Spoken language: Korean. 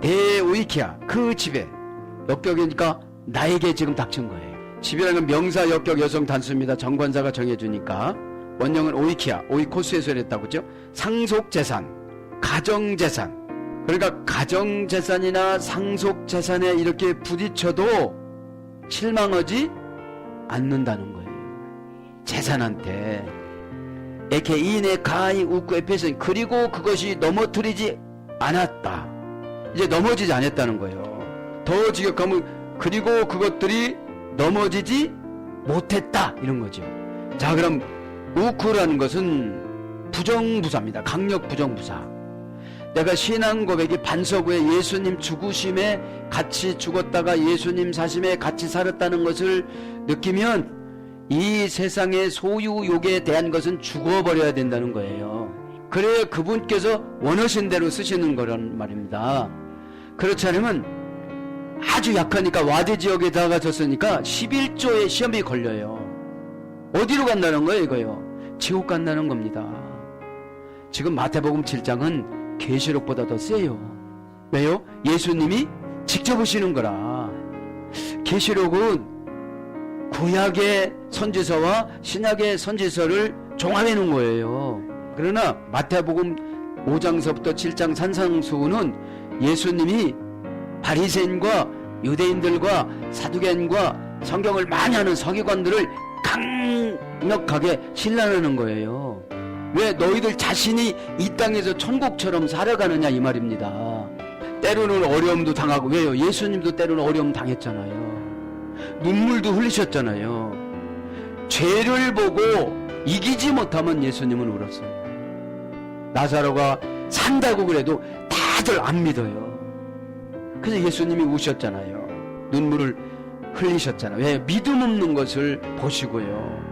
대오이키아 그 집에 역격이니까 나에게 지금 닥친 거예요. 집이라는 건 명사 역격 여성 단수입니다. 정관사가 정해주니까 원형은 오이키아 오이코스에서 했다고 그죠? 상속재산 가정재산 그러니까 가정재산이나 상속재산에 이렇게 부딪혀도 실망하지 않는다는 거예요. 재산한테 에케 이네 가이 우쿠 에페슨 그리고 그것이 넘어뜨리지 않았다. 이제 넘어지지 않았다는 거예요. 더 직역하면 그리고 그것들이 넘어지지 못했다 이런 거죠. 자 그럼 우쿠라는 것은 부정부사입니다. 강력 부정부사. 내가 신앙 고백이 반석 후에 예수님 죽으심에 같이 죽었다가 예수님 사심에 같이 살았다는 것을 느끼면 이 세상의 소유욕에 대한 것은 죽어버려야 된다는 거예요. 그래야 그분께서 원하신 대로 쓰시는 거란 말입니다. 그렇지 않으면 아주 약하니까 와대 지역에 다가졌으니까 11조의 시험이 걸려요. 어디로 간다는 거예요, 이거요? 지옥 간다는 겁니다. 지금 마태복음 7장은 계시록보다 더 세요. 왜요? 예수님이 직접 오시는 거라. 계시록은 구약의 선지서와 신약의 선지서를 종합해 놓은 거예요. 그러나 마태복음 5장서부터 7장 산상수훈은 예수님이 바리새인과 유대인들과 사두개인과 성경을 많이 하는 서기관들을 강력하게 신란하는 거예요. 왜 너희들 자신이 이 땅에서 천국처럼 살아가느냐 이 말입니다. 때로는 어려움도 당하고 왜요? 예수님도 때로는 어려움 당했잖아요. 눈물도 흘리셨잖아요. 죄를 보고 이기지 못하면 예수님은 울었어요. 나사로가 산다고 그래도 다들 안 믿어요. 그래서 예수님이 우셨잖아요. 눈물을 흘리셨잖아요. 왜? 믿음 없는 것을 보시고요.